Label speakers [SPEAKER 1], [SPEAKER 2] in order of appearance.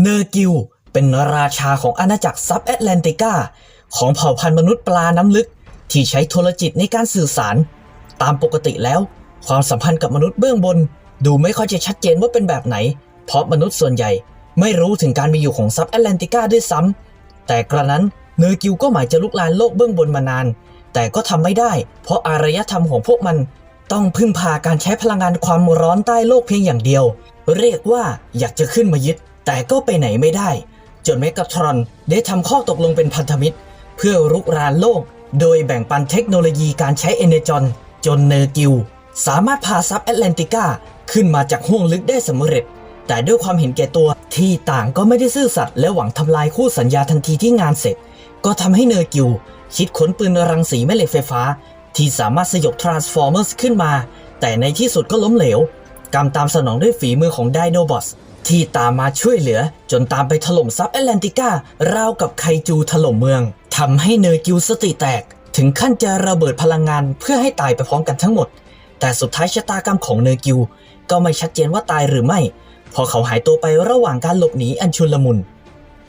[SPEAKER 1] เนอร์กิลเป็นราชาของอาณาจักรซับแอตแลนติกาของเผ่าพันธุ์มนุษย์ปลาน้ำลึก ที่ใช้โทรจิตในการสื่อสาร ตามปกติแล้ว ความสัมพันธ์กับมนุษย์เบื้องบน ดูไม่ค่อยจะชัดเจนว่าเป็นแบบไหน เพราะมนุษย์ส่วนใหญ่ไม่รู้ถึงการมีอยู่ของซับแอตแลนติกาด้วยซ้ำแต่กระนั้นเนอร์กิลก็หมายจะลุกลานโลกเบื้องบนมานาน แต่ก็ทำไม่ได้ เพราะอารยธรรมของพวกมันต้องพึ่งพาการใช้พลังงานความร้อนใต้โลกเพียงอย่างเดียว เรียกว่าอยากจะขึ้นมายึด แต่ก็ไปไหนไม่ได้ จนเมกาทรอนได้ทำข้อตกลงเป็นพันธมิตร เพื่อรุกรานโลก โดยแบ่งปันเทคโนโลยีการใช้เอเนจอนจนเนอร์กิล สามารถพาซับแอตแลนติกาขึ้นมาจากห้วงลึกได้สำเร็จ แต่ด้วยความเห็นแก่ตัวที่ต่างก็ไม่ได้ซื่อสัตย์และหวังทำลายคู่สัญญาทันทีที่งานเสร็จ ก็ทำให้เนอร์กิลคิดขนปืนรังสีแม่เหล็กไฟฟ้า ที่สามารถสยบทรานส์ฟอร์เมอร์สขึ้นมา แต่ในที่สุดก็ล้มเหลวกำตามสนองด้วยฝีมือของไดโนบอส ที่ตามมาช่วยเหลือ จนตามไปถล่มซับแอตแลนติก้าราวกับไคจูถล่มเมืองทำให้เนอร์กิวสติแตก ถึงขั้นจะระเบิดพลังงานเพื่อให้ตายไปพร้อมกันทั้งหมด แต่สุดท้ายชะตากรรมของเนอร์กิว ก็ไม่ชัดเจนว่าตายหรือไม่ พอเขาหายตัวไประหว่างการหลบหนีอันชุลมุน